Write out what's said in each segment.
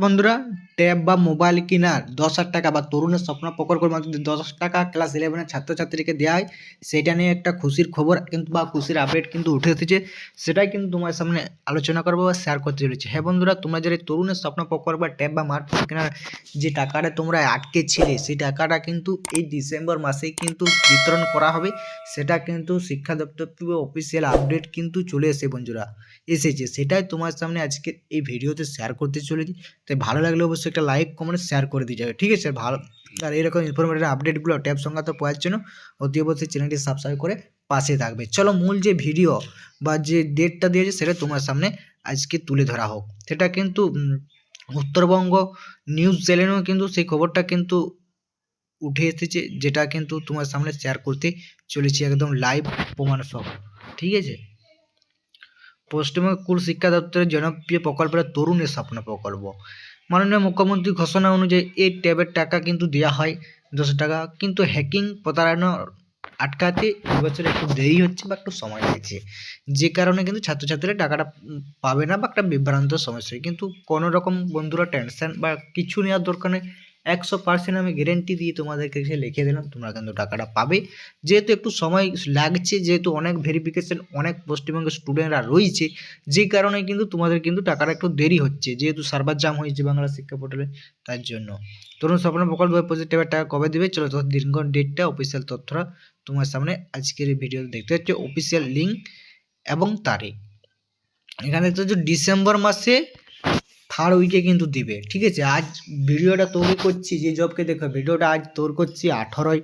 বন্ধুরা ট্যাব বা মোবাইল কেনার দশ হাজার টাকা বা তরুণের স্বপ্ন প্রকল্পের মাধ্যমে দশ টাকা ক্লাস ইলেভেনের ছাত্রছাত্রীকে দেওয়া হয়, সেটা নিয়ে একটা খুশির খবর কিন্তু বা খুশির আপডেট কিন্তু উঠে এসেছে। সেটাই কিন্তু তোমার সামনে আলোচনা করব বা শেয়ার করতে চলেছে। হ্যাঁ বন্ধুরা, তোমরা যারা তরুণের স্বপ্ন প্রকল্প বা ট্যাব বা স্মার্টফোন কেনার যে টাকাটা তোমরা আটকে ছিলে সেই টাকাটা কিন্তু এই ডিসেম্বর মাসেই কিন্তু বিতরণ করা হবে। সেটা কিন্তু শিক্ষা দপ্তর থেকে অফিসিয়াল আপডেট কিন্তু চলে এসে বন্ধুরা, এসেছে। সেটাই তোমার সামনে আজকে এই ভিডিওতে শেয়ার করতে চলেছি। তাই ভালো লাগলে অবশ্যই একটা লাইক কমেন্ট শেয়ার করে দিয়ে যাবে, ঠিক আছে? ভালো, আর এরকম ইনফরমেটিভ আপডেটগুলো ট্যাব সংক্রান্ত পাওয়ার জন্য অতি অবশ্যই চ্যানেলটি সাবস্ক্রাইব করে পাশে থাকবে। চলো মূল যে ভিডিও বা যে ডেটটা দিয়েছে সেটা তোমার সামনে আজকে তুলে ধরা হোক। সেটা কিন্তু উত্তরবঙ্গ নিউজ চ্যানেলেও কিন্তু সেই খবরটা কিন্তু উঠে এসেছে, যেটা কিন্তু তোমার সামনে শেয়ার করতে চলেছি একদম লাইভ প্রমাণ সহ, ঠিক আছে? পশ্চিমবঙ্গ স্কুল শিক্ষা দপ্তরের জনপ্রিয় প্রকল্পের তরুণের স্বপ্ন প্রকল্প। মাননীয় মুখ্যমন্ত্রী ঘোষণা অনুযায়ী এই ট্যাবের টাকা কিন্তু দেওয়া হয় দশ টাকা। কিন্তু হ্যাকিং প্রতারণা আটকাতে এবছর একটু দেরি হচ্ছে বা একটু সময় লাগছে। যে কারণে কিন্তু ছাত্রছাত্রীরা টাকাটা পাবে না বা একটা বিভ্রান্ত সমস্যা। কিন্তু কোনো রকম বন্ধুরা টেনশন বা কিছু নেওয়ার দরকার নেই। একশো পার্সেন্ট আমি গ্যারেন্টি দিয়ে তোমাদেরকে এসে লিখে দিলাম, তোমরা কিন্তু টাকাটা পাবে। যেহেতু একটু সময় লাগছে, যেহেতু অনেক ভেরিফিকেশন অনেক পশ্চিমবঙ্গের স্টুডেন্টরা রয়েছে, যে কারণে কিন্তু তোমাদের কিন্তু টাকাটা একটু দেরি হচ্ছে, যেহেতু সার্ভার জাম হয়েছে বাংলা শিক্ষা পোর্টালে তার জন্য। তরুণ স্বপ্ন প্রকল্প পজিটিভ টাকা কবে দেবে? চলো তো দীর্ঘ ডেটটা অফিসিয়াল তথ্যটা তোমার সামনে আজকের এই ভিডিও দেখতে হচ্ছে অফিসিয়াল লিঙ্ক এবং তারিখ। এখানে হচ্ছে ডিসেম্বর মাসে থার্ড উইকে কিন্তু দিবে, ঠিক আছে? আজ ভিডিওটা তৈরি করছি, যে জবকে দেখো, ভিডিওটা আজ তৈরি করছি আঠারোই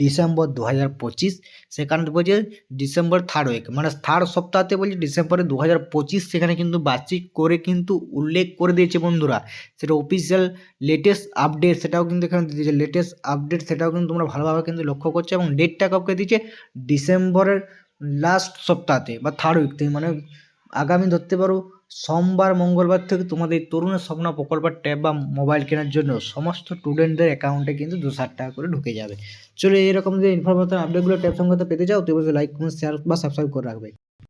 ডিসেম্বর দু হাজার পঁচিশ সেখানে বলছে ডিসেম্বর থার্ড উইক মানে থার্ড সপ্তাহতে বলছে ডিসেম্বরে দু হাজার পঁচিশ, সেখানে কিন্তু বার্ষিক করে কিন্তু উল্লেখ করে দিয়েছে বন্ধুরা। সেটা অফিসিয়াল লেটেস্ট আপডেট সেটাও কিন্তু এখানে দিয়েছে। লেটেস্ট আপডেট সেটাও কিন্তু তোমরা ভালোভাবে কিন্তু লক্ষ্য করছ এবং ডেটটা কবে দিয়েছে ডিসেম্বরের লাস্ট সপ্তাহতে, বা থার্ড উইক থেকে মানে আগামী ধরতে পারো, সোমবার, মঙ্গলবার থেকে তোমাদের তরুণের স্বপ্ন প্রকল্পের ট্যাব বা মোবাইল কেনার জন্য সমস্ত স্টুডেন্টদের অ্যাকাউন্টে কিন্তু দু হাজার টাকা করে ঢুকে যাবে। চলো এরকম যে ইনফরমেশন আপডেটগুলো ট্যাব সংক্রান্ত পেতে চাও, তো লাইক কমেন্ট শেয়ার বা সাবস্ক্রাইব করে রাখবে।